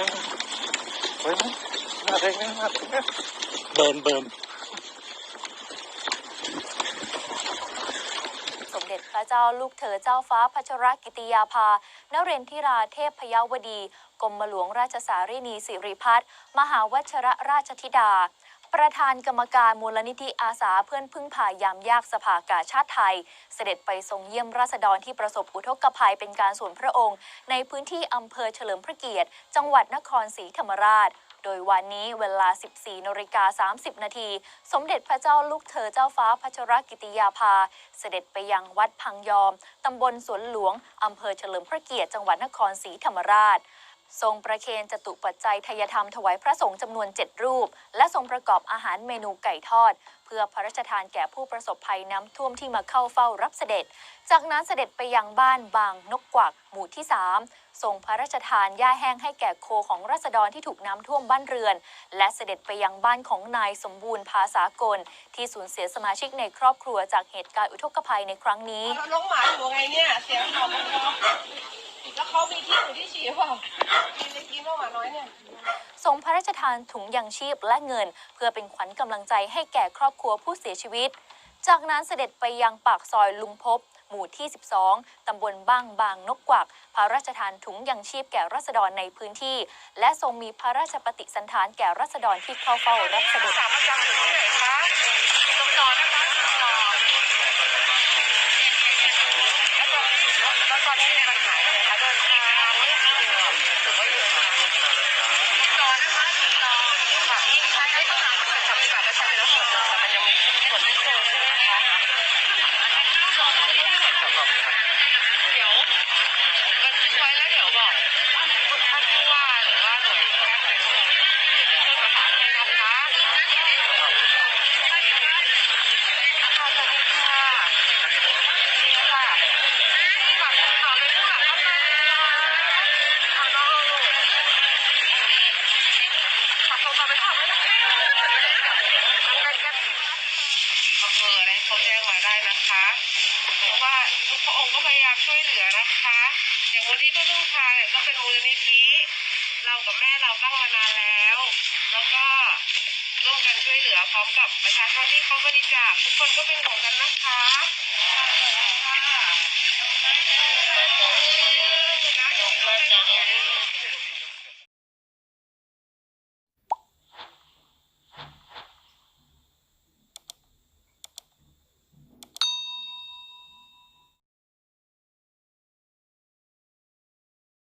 เฮ้ยมาเลยมาเลยเบิร์เบิร์สมเด็จพระเจ้าลูกเธอเจ้าฟ้าพัชรกิติยาภานเรนทิราเทพพยาวดี กรมหลวงราชสารีนีสิริพัฒน์มหาวัชรราชธิดา ประธานกรรมการมูลนิธิอาสาเพื่อนพึ่งพายามยากสภากาชาติไทย เสด็จไปทรงเยี่ยมราษฎรที่ประสบอุทกภัยเป็นการส่วนพระองค์ ในพื้นที่อำเภอเฉลิมพระเกียรติ จังหวัดนครศรีธรรมราชโดยวันนี้เวลา 14นาฬิกา30 นาที สมเด็จพระเจ้าลูกเธอเจ้าฟ้าพัชรกิติยาภา เสด็จไปยังวัดพังยอม ตำบลสวนหลวง อำเภอเฉลิมพระเกียรติ จังหวัดนครศรีธรรมราช ทรงประเคนจตุปัจจัยทายธรรมถวายพระสงฆ์จำนวน 7 รูป และทรงประกอบอาหารเมนูไก่ทอด เพื่อพระราชทานแก่ผู้ประสบภัยน้ำท่วมที่มาเข้าเฝ้ารับเสด็จ จากนั้นเสด็จไปยังบ้านบางนกกวักหมู่ที่ 3 ทรงพระราชทานหญ้าแห้งให้แก่โคของราษฎรที่ถูกน้ำท่วมบ้านเรือน และเสด็จไปยังบ้านของนายสมบูรณ์ภาษากล ที่สูญเสียสมาชิกในครอบครัวจากเหตุการณ์อุทกภัยในครั้งนี้ล้วน้องหมาอยู่ไงเนี่ยเสียงเห่ามันร้อง เขามีที่อยู่ที่ฉี่เปล่ากินเลยกินน้องหมาน้อยเนี่ยทรงพระราชทานถุงยังชีพและเงิน เพื่อเป็นขวัญกำลังใจให้แก่ครอบครัวผู้เสียชีวิต จากนั้นเสด็จไปยังปากซอยลุงพบ หมู่ที่ 12 ตำบลบ้างบางนกกวัก พระราชทานถุงยังชีพแก่รัษฎรในพื้นที่ และทรงมีพระราชปฏิสันถานแก่รัษฎรที่เข้าเฝ้ารับเสด็จ สามประจำอยู่ที่ไหนคะตรงจอนะคะตรงจอ แล้วตอนนี้มีปัญหาอะไรคะเดินทางไม่สะดวกหรือว่าอยู่คะจอนะคะจอค่ะใช้ได้ต้องหาคนขับขับไปใช้แล้วส่วนแต่มันยังมีส่วนไม่เจอใช่ไหมคะเดี๋ยวบันทึกไว้แล้วเดี๋ยวบอกท่านผู้ว่าหรือว่าหน่วยงานไหนเขาช่วยประสานให้นะคะ ค่ะสวัสดีค่ะค่ะฝากข่าวเลยค่ะรับได้เลยค่ะเอาน้องเอาลูกฝากโทรศัพท์ไปค่ะไม่ได้จับทำกันกันอำเภออะไรเขาแจ้งมาได้นะคะ เพราะว่าทุกพระองค์ก็พยายามช่วยเหลือนะคะ อย่างมูลที่เพื่อนพึ่งพาเนี่ยก็เป็นมูลนิธิเรากับแม่เราตั้งมานานแล้ว แล้วก็ร่วมกันช่วยเหลือพร้อมกับประชาชนที่เขาบริจาคทุกคนก็เป็นห่วงกันนะคะค่ะ